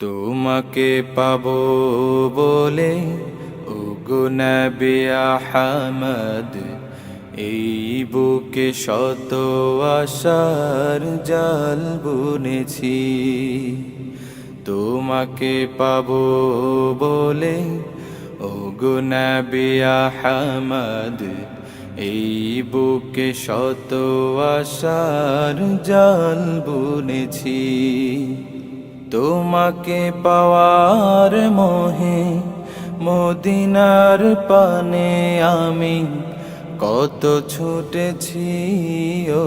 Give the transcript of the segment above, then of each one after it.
তোমাকে পাব বলে আহমদ এই বুকে শত আশার জাল বুনেছি। তোমাকে পাবো বলে ওগুনবি আহমদ, এই বুকে শত আশার জাল বুনেছি। তোমাকে পাওয়ার মোহে মদিনার পানে আমি কত ছুটেছি, ও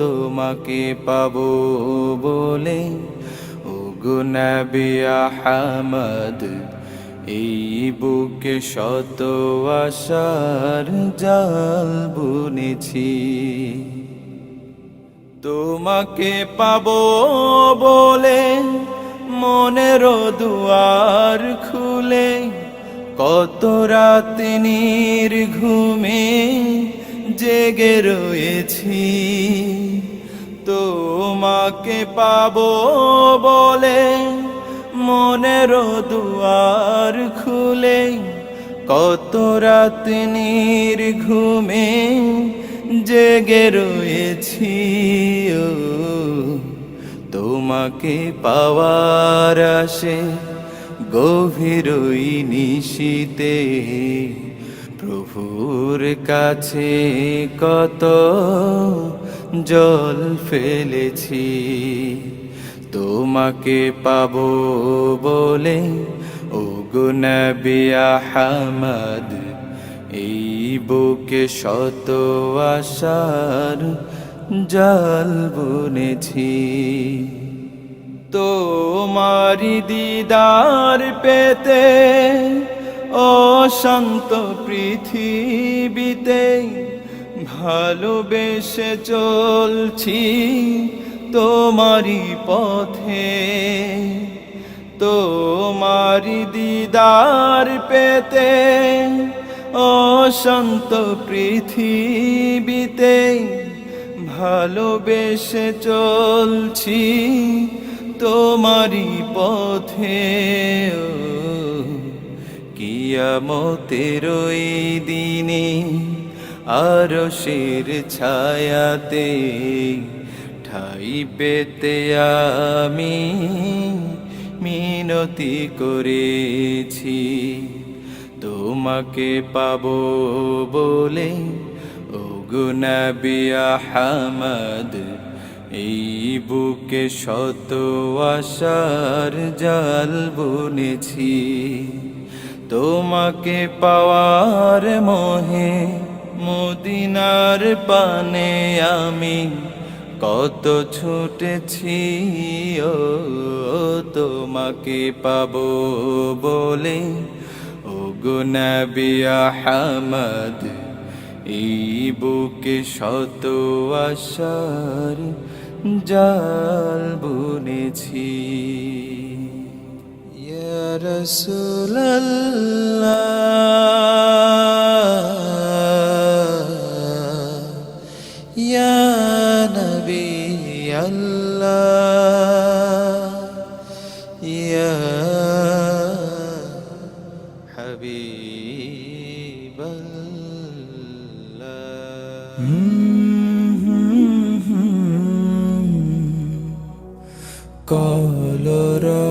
তোমাকে পাবো বলে ও গুনবি আহমদ, এই বুকে শত আশার জাল বুনেছি। তোমাকে পাবো বলে মনের দুয়ার খুলে, কত রাত ঘুমে জেগে রয়েছি। তোমাকে পাবো বলে মনের দুয়ার খুলে কত রাত ঘুমে জেগে রয়েছি, ও। তোমাকে পাওয়ার আসে গভীর ওই নিশীতে। প্রভুর কাছে কত জল ফেলেছি। তোমাকে পাবো বলে ও গুনবি আহমদ, এই বুকে শত আশার জাল বুনেছি। তোমারি দিদার পেতে অশান্ত পৃথিবীতে ভালোবেসে চলছি। তোমারি পথে তোমারি দিদার পেতে, অশান্ত পৃথিবীতে ভালোবেসে চলছি তোমারি পথে, ও কিয়ামতের ওই দিনে আরশের ছায়াতে ঠাই পেতে আমি মিনতি করেছি। তোমাকে পাব বলে, ও গুনবি আহমদ, এই বুকে শত আশার জাল বুনেছি। তোমাকে পাওয়ার মোহে, মদিনার পানে আমি কত ছুটেছি, ও তোমাকে পাবো বলে। ও গুনবি আহমদ এই বুকে শত আশার জাল বুনেছি। ইয়া রাসূলাল্লাহ ইয়া নবী আল্লাহ। ইয়া হাবিবাল্লাহ কলরব